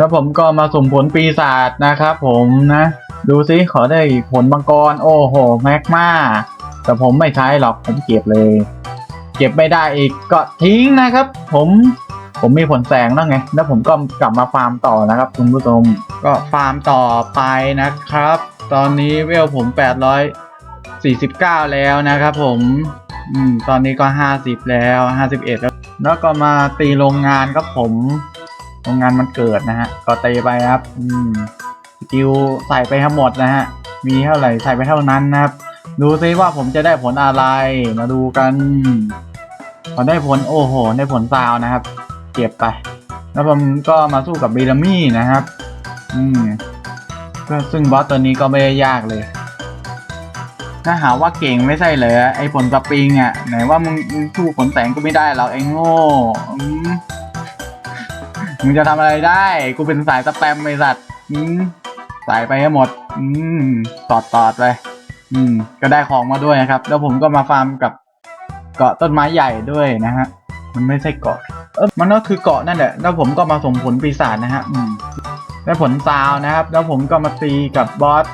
แล้วผมก็มาสุ่มผลปีศาจนะครับผมนะ ดูซิขอได้ผลมังกร โอ้โห แมกมาแต่ผมไม่ใช้หรอกผมเก็บเลย เก็บไม่ได้อีกก็ทิ้งนะครับ ผมผมมีผลแสงแล้วไง แล้วผมก็กลับมาฟาร์มต่อนะครับคุณผู้ชมก็ฟาร์มต่อไปนะครับ ตอนนี้เวลผม 849 แล้วนะครับผมอืมตอนนี้ก็ 50 แล้ว 51 แล้ว แล้วก็มาตีโรงงานครับผม โรงงานมันเกิดนะฮะก็ตีไปครับอืมสกิลใส่ไปทั้งหมดนะฮะมีเท่าไหร่ใส่ไปเท่านั้นนะครับ ดูซิว่าผมจะได้ผลอะไรมาดูกันพอได้ผลโอ้โหได้ผลซาวนะครับ เก็บไป แล้วผมก็มาสู้กับเบลามี่นะครับ อืมก็ซึ่งบอสตัวนี้ก็ไม่ได้ยากเลย ถ้าหาว่าเก่งไม่ใช่เหรอไอ้ผลสปริงอะไหนว่ามึงสู้ผลแสงก็ไม่ได้หรอกไอ้โง่ มึงจะทำอะไรได้ กูเป็นสายสแปมไอ้สัตว์อืมใส่ไปให้หมด อืมตอดตอดไป อืม ก็ได้ของมาด้วยนะครับ แล้วผมก็มาฟาร์มกับเกาะต้นไม้ใหญ่ด้วยนะฮะ มันไม่ใช่เกาะ เออมันก็คือเกาะนั่นแหละ แล้วผมก็มาส่งผลปีศาจนะฮะ อืมได้ผลซาวนะครับ แล้วผมก็มาตีกับบอส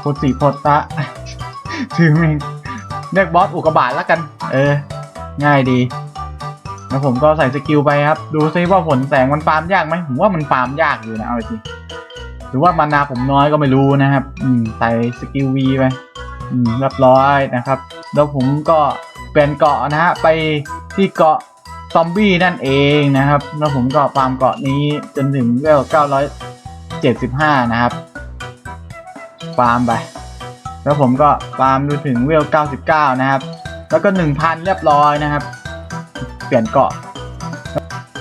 โพสิโพตะชื่อม่งเรียกบอสอุกบาตแล้วกัน เออ ง่ายดี แล้วผมก็ใส่สกิลไปครับ ดูซิว่าผลแสงมันฟาร์มยากไหมผมว่ามันฟาร์มยากอยู่นะเอาจริงหรือว่ามานาผมน้อยก็ไม่รู้นะครับ อืมใส่สกิลวีไปอืมเรียบร้อยนะครับ แล้วผมก็เปลี่ยนเกาะนะฮะไปที่เกาะซอมบี้นั่นเองนะครับ แล้วผมก็ฟาร์มเกาะนี้จนถึงเวล975 นะครับ ฟาร์มไป แล้วผมก็ฟาร์มดูถึงเวล99 นะครับ แล้วก็ 1,000 เรียบร้อยนะครับ เปลี่ยนเกาะ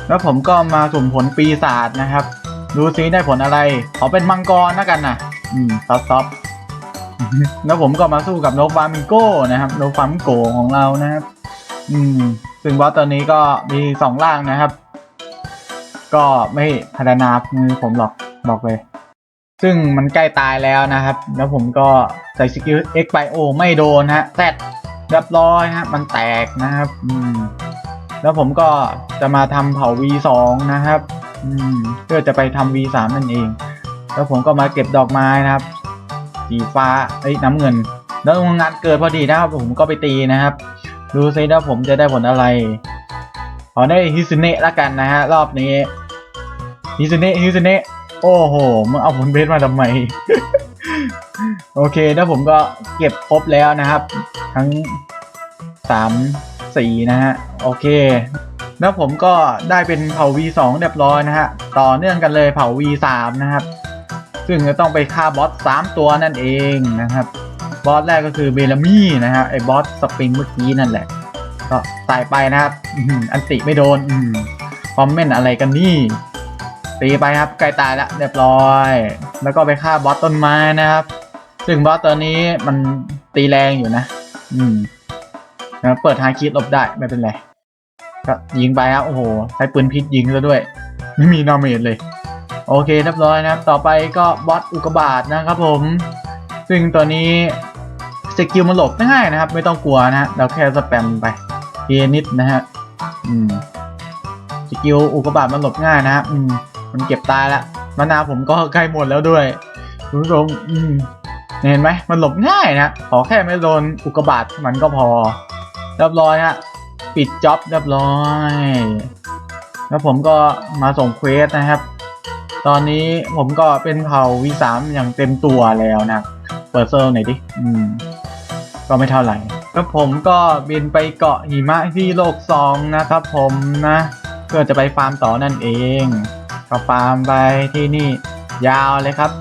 แล้วผมก็มาสุ่มผลปีศาจนะครับ ดูซิได้ผลอะไร ขอเป็นมังกรนะกันนะอืมซับซับแล้วผมก็มาสู้กับโนฟามิโก้นะครับโนฟามิโกของเรานะครับ อืม ซึ่งบอสตัวนี้ก็มีสองร่างนะครับ ก็ไม่พัฒนามือผมหรอกบอกเลย ซึ่งมันใกล้ตายแล้วนะครับ แล้วผมก็ใส่สกิล X ไปโอไม่โดนฮะแซดเรียบร้อยฮะ มันแตกนะครับ อืม แล้วผมก็จะมาทำเผา V2 นะครับอืมเพื่อจะไปทำ V3 นั่นเอง แล้วผมก็มาเก็บดอกไม้นะครับ สีฟ้าเอ้ยน้ำเงิน แล้วงานเกิดพอดีนะครับ ผมก็ไปตีนะครับ ดูซิว่าผมจะได้ผลอะไรขอได้ฮิซุเนะละกันนะฮะรอบนี้ฮิซุเนะฮิซุเนะโอ้โหมึงเอาผลเบสมาทำไม โอเคแล้วผมก็เก็บครบแล้วนะครับ ทั้งสาม สีนะฮะ โอเค แล้วผมก็ได้เป็นเผ่า V2 เรียบร้อยนะฮะ ต่อเนื่องกันเลยเผ่า V3 นะครับ ซึ่งจะต้องไปฆ่าบอสสามตัวนั่นเองนะครับ บอสแรกก็คือเบลามี่นะฮะ ไอ้บอสสปริงเมื่อกี้นั่นแหละ ก็ใส่ไปนะครับ อันติไม่โดนอคอมเมนต์อะไรกันนี่ ตีไปครับ ใกล้ตายแล้วเรียบร้อย แล้วก็ไปฆ่าบอสต้นไม้นะครับ ซึ่งบอสตัวนี้มันตีแรงอยู่นะ อืม นะเปิดฮาคิดหลบได้ไม่เป็นไร ก็ยิงไปครับโอ้โห ใช้ปืนพิษยิงซะด้วย ไม่มีนาเมจเลย โอเคเรียบร้อยนะครับ ต่อไปก็บอสอุกบาตนะครับผม ซึ่งตัวนี้สกิลมันหลบง่ายนะครับ ไม่ต้องกลัวนะฮะเราแค่สแปมไปเพียนิดนะฮะอืมสกิลอุกบาตมันหลบง่ายนะฮะอืมมันเก็บตายละมานาวผมก็ใกล้หมดแล้วด้วยคุณผู้ชมอืมเห็นไหมมันหลบง่ายนะขอแค่ไม่โดนอุกบาตมันก็พอ เรียบร้อยฮะปิดจ็อบเรียบร้อย แล้วผมก็มาส่งเควสนะครับ ตอนนี้ผมก็เป็นเผ่า V3 อย่างเต็มตัวแล้วนะ เปิดเซอร์หน่อยดิ อืม ก็ไม่เท่าไหร่ แล้วผมก็บินไปเกาะหิมะที่โลกสองนะครับผมนะ เพื่อจะไปฟาร์มต่อนั่นเอง ก็ฟาร์มไปที่นี่ ยาวเลยครับ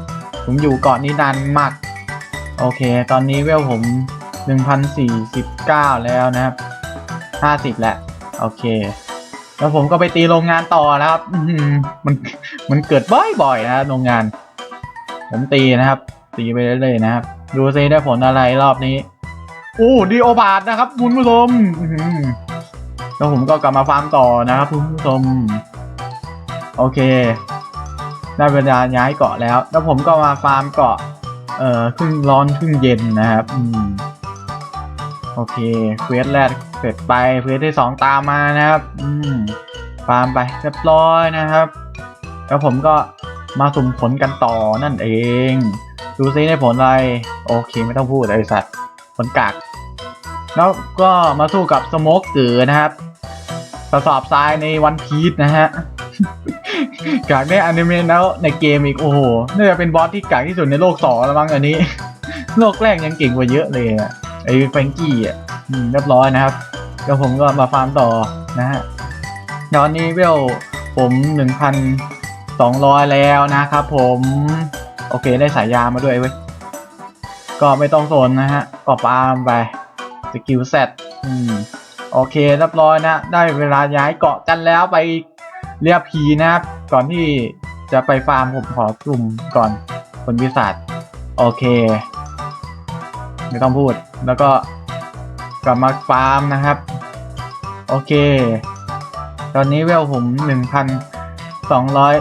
ผมอยู่เกาะนี้นานมาก โอเค ตอนนี้เวลผม 1049 แล้วนะครับ50แหล้วโอเค แล้วผมก็ไปตีโรงงานต่อนะครับมันมันเกิดบ่อยๆนะโรงงาน ผมตีนะครับ ตีไปเรื่อยๆนะครับ ดูซิได้ผลอะไรรอบนี้อู้ดีโอบาทนะครับคุณผู้ชมแล้วผมก็กลับมาฟาร์มต่อนะครับคุณผู้ชม โอเค ได้เวลาย้ายเกาะแล้ว แล้วผมก็มาฟาร์มเกาะ เอ่อครึ่งร้อนครึ่งเย็นนะครับ อืม โอเคเควสแรกเสร็จไปเควสที่สองตามมานะครับ อืมฟาร์มไปเรียบร้อยนะครับ แล้วผมก็มาสุ่มผลกันต่อนั่นเอง ดูซิได้ผลอะไร โอเคไม่ต้องพูดไอสัตว์ผลกาก แล้วก็มาสู้กับสโมกเกอร์นะครับกระสอบทรายในวันพีชนะฮะกากได้อนิเมะแล้วในเกมอีก โอ้โหน่าจะเป็นบอสที่กากที่สุดในโลกสองแล้วมั้งอันนี้ โลกแรกยังเก่งกว่าเยอะเลยอะ ไอ้แฟรงกี้อะเรียบร้อยนะครับแล้วผมก็มาฟาร์มต่อนะฮะตอนนี้เวลผมหนึ่งพันสองร้อยแล้วนะครับผมโอเคได้สายยามาด้วยเว้ยก็ไม่ต้องสนนะฮะก็ปาล์มไปสกิลเซตอืมโอเคเรียบร้อยนะ ได้เวลาย้ายเกาะกันแล้วไปเรียบผีนะครับ ก่อนที่จะไปฟาร์มผมขอกลุ่มก่อนคนวิสัทโอเค ไม่ต้องพูด แล้วก็กลับมาฟาร์มนะครับ โอเค ตอนนี้เวลผมหนึ่งพันสองร้อย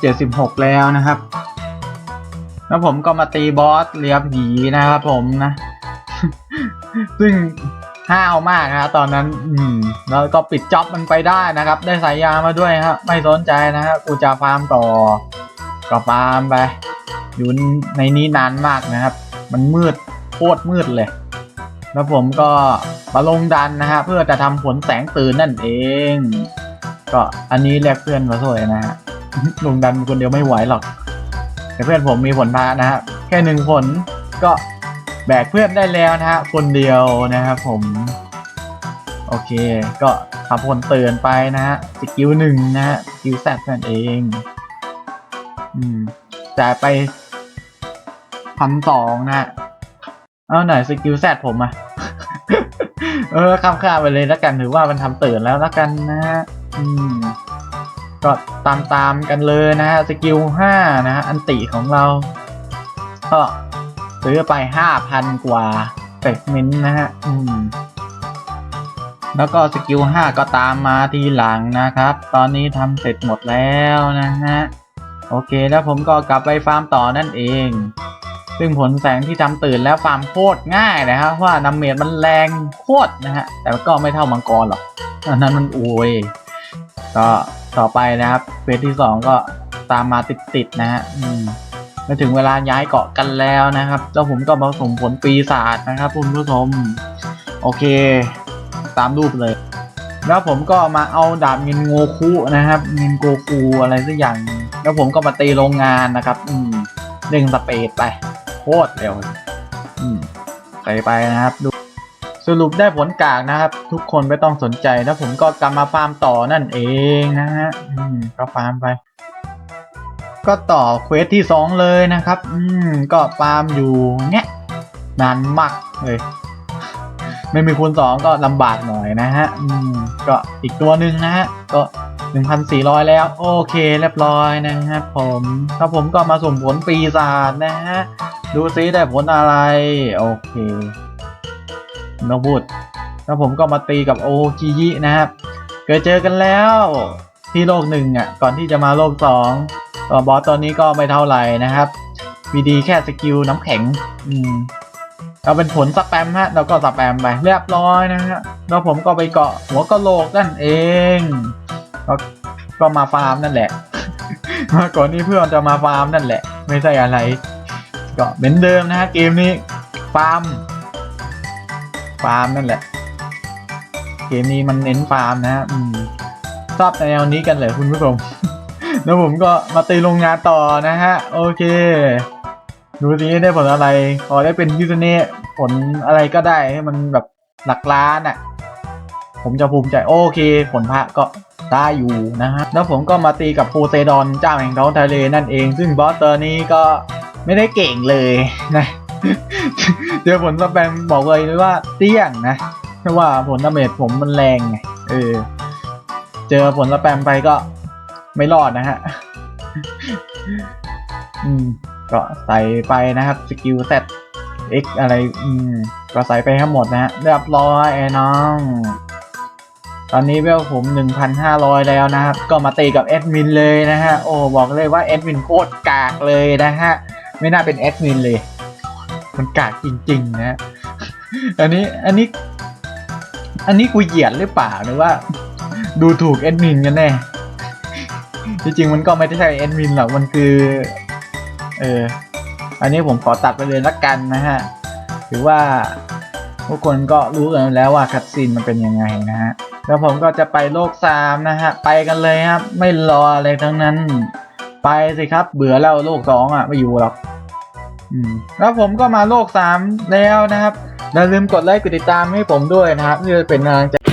เจ็ดสิบหกแล้วนะครับ แล้วผมก็มาตีบอสเรียบผีนะครับผมนะ ซึ่งห้าวมากนะครับตอนนั้น อืม แล้วก็ปิดจ็อบมันไปได้นะครับ ได้สายยามาด้วยครับไม่สนใจนะครับกูจะฟาร์มต่อก็ฟาร์มไปอยู่ในนี้นานมากนะครับ มันมืด คตรมืดเลย แล้วผมก็มาลงดันนะฮะ เพื่อจะทำผลแสงตื่นนั่นเอง ก็อันนี้เรียกเพื่อนมาช่วยนะฮะลงดันคนเดียวไม่ไหวหรอก แต่เพื่อนผมมีผลพานะฮะ แค่หนึ่งผลก็แบกเพื่อนได้แล้วนะฮะ คนเดียวนะครับผม โอเค ก็ทำผลเตือนไปนะฮะ สกิลหนึ่งนะฮะ สกิลแซดนั่นเอง อืมจ่ายไปพันสองนะฮะ เอาหน่อยสกิลแซดผมอะเออข้ามข้ามไปเลยแล้วกันถือว่ามันทำเตือนแล้วแล้วกันนะฮะอืมก็ตามตามๆกันเลยนะฮะสกิลห้านะฮะอันติของเรา ก็ซื้อไปห้าพันกว่าเฟกเมนต์นะฮะอืมแล้วก็สกิลห้าก็ตามมาทีหลังนะครับ ตอนนี้ทำเสร็จหมดแล้วนะฮะ โอเคแล้วผมก็กลับไปฟาร์มต่อนั่นเอง ซึ่งผลแสงที่ทำตื่นแล้วฟาร์มโคตรง่ายนะครับเพราะว่าน้ำเมจมันแรงโคตรนะฮะแต่ก็ไม่เท่ามังกรหรอกอันนั้นมันโอยก็ต่อไปนะครับเฟสที่สองก็ตามมาติดๆนะฮะอืมาถึงเวลาย้ายเกาะกันแล้วนะครับแล้วผมก็มาส่งผลปีศาจนะครับคุณผู้ชมโอเค ตามรูปเลย แล้วผมก็มาเอาดาบเงินโงคุนะครับเงินโกคูอะไรสักอย่าง แล้วผมก็มาตีโรงงานนะครับ อืมเร่งสเปดไป ตรเร็วอืมไปไปนะครับดูสรุปได้ผลกากนะครับ ทุกคนไม่ต้องสนใจแล้วผมก็กลับมาฟาร์มต่อนั่นเองนะฮะอืมก็ฟาร์มไป ก็ต่อเควสที่สองเลยนะครับ อืมก็ฟาร์มอยู่เนี้ยนานมากเลยไม่มีคูณสองก็ลำบากหน่อยนะฮะ อืม ก็อีกตัวหนึ่งนะฮะ ก็ หนึ่งพันสี่ร้อยแล้ว โอเคเรียบร้อยนะครับผมถ้าผมก็มาสุ่มผลปีศาจนะฮะ ดูซิได้ผลอะไร โอเคไม่ต้องพูดแล้วผมก็มาตีกับโอกิยินะครับเคยเจอกันแล้วที่โลกหนึ่งอะก่อนที่จะมาโลกสองก็บอสตอนนี้ก็ไม่เท่าไหร่นะครับมีดีแค่สกิลน้ำแข็ง อืมเราเป็นผลสแปมฮะเราก็สแปมไปเรียบร้อยนะฮะแล้วผมก็ไปเกาะหัวกะโหลกนั่นเอง ก็ก็มาฟาร์มนั่นแหละมาก่อนนี้เพื่อนจะมาฟาร์มนั่นแหละ ไม่ใช่อะไร ก็เหมือนเดิมนะฮะเกมนี้ฟาร์มฟาร์มนั่นแหละ เกมนี้มันเน้นฟาร์มนะฮะชอบแนวนี้กันเลยคุณผู้ชมแล้วผมก็มาตีโรงงานต่อนะฮะ โอเค ดูสิได้ผลอะไรขอได้เป็นยูเน่ผลอะไรก็ได้ให้มันแบบหลักล้านอะ่ะ ผมจะภูมิใจ โอเค ผลพระก็ ได้อยู่นะฮะแล้วผมก็มาตีกับโพไซดอนเจ้าแห่งท้องทะเลนั่นเอง ซึ่งบอสตัวนี้ก็ไม่ได้เก่งเลยนะเจอผลสแปมบอกเลยว่าเตี้ยงนะเพราะว่าผลดาเมจผมมันแรงไงเออเจอผลสแปมไปก็ไม่รอดนะฮะอืมก็ใส่ไปนะครับสกิลเซต X อะไร อืม ก็ใส่ไปทั้งหมดนะฮะเรียบร้อยไอ้น้อง ตอนนี้เวลผม 1,500 แล้วนะครับ ก็มาตีกับแอดมินเลยนะฮะ โอ้บอกเลยว่าแอดมินโคตรกากเลยนะฮะ ไม่น่าเป็นแอดมินเลย มันกากจริงๆนะ อันนี้ อันนี้ อันนี้กูเหยียดหรือเปล่าหรือว่า ดูถูกแอดมินกันแน่ จริงมันก็ไม่ได้ใช่แอดมินหรอก มันคือ เออ อันนี้ผมขอตัดไปเลยละกันนะฮะ ถือว่าทุกคนก็รู้กันแล้วว่าคัดซีนมันเป็นยังไงนะฮะ แล้วผมก็จะไปโลกสามนะฮะ ไปกันเลยครับ ไม่รออะไรทั้งนั้น ไปสิครับ เบื่อแล้วโลกสองอะ ไม่อยู่หรอกอแล้วผมก็มาโลกสามแล้วนะครับอย่าลืมกดไลค์กดติดตามให้ผมด้วยนะครับเพื่อเป็นกำลังใจ